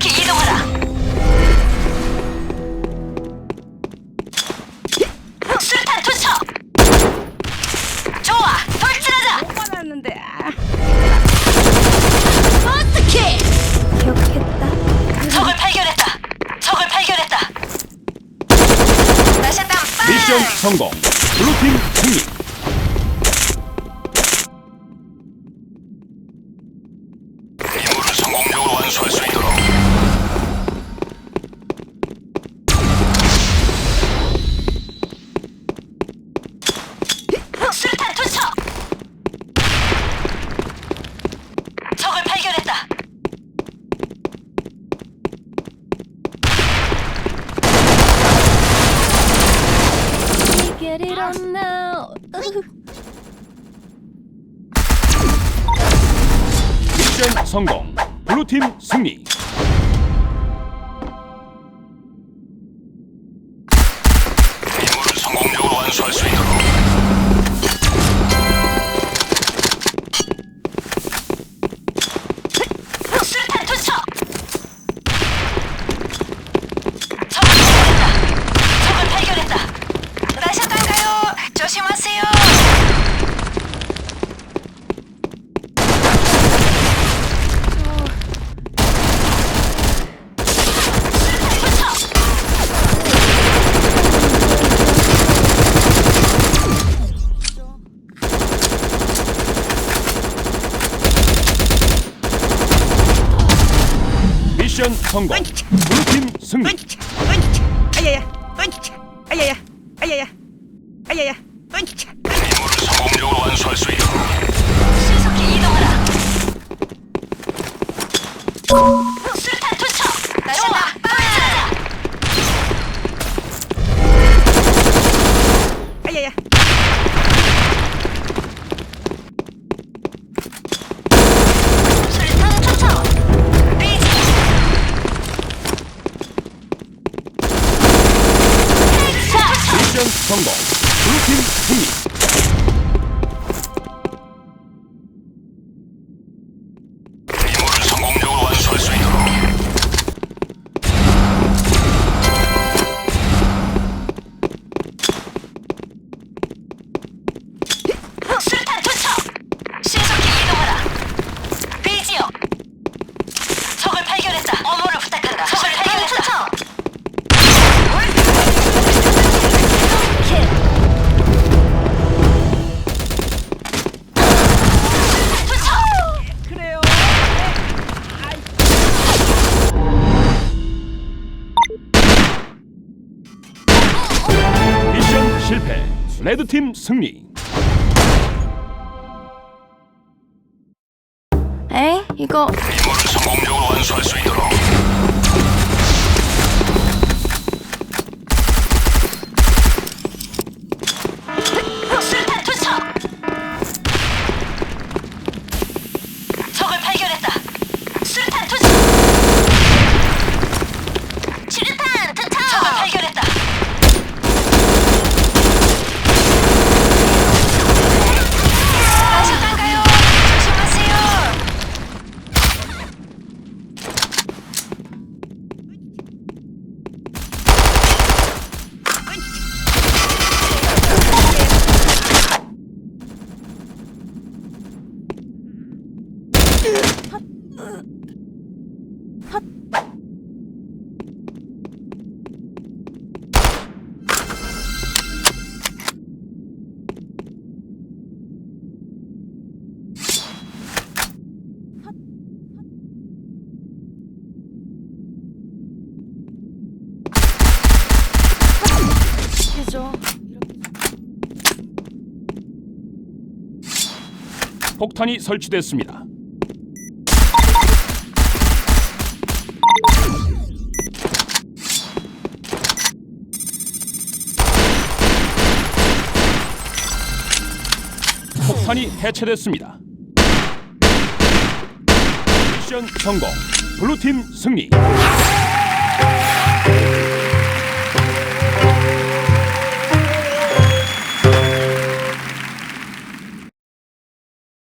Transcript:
신속히 이동하라. 수류탄 투척. 좋아, 돌진하자. 화났는데 아, 어떻게? 기억했다. 적을 발견했다. 적을 발견했다. 다시 한번 빵. 미션 성공. 블루팀 승리. Get it on now. 미션 성공. 블루팀 승리. 임무를 성공적으로 완수할 수 있도록 미션 성공. 블루팀 승리. 아야야, 아야야, 아야야, 아야야, 임무를 성공적으로 완수할 수 있도록 신속히 이동하라. 수류탄 투척. 빠 미션 성공. 블루팀 승리. 1패 레드팀 승리 에? 이거 이걸 성공적으로 완수할 수 있도록 폭탄이 설치됐습니다. 폭탄이 해체됐습니다. 미션 성공. 블루팀 승리.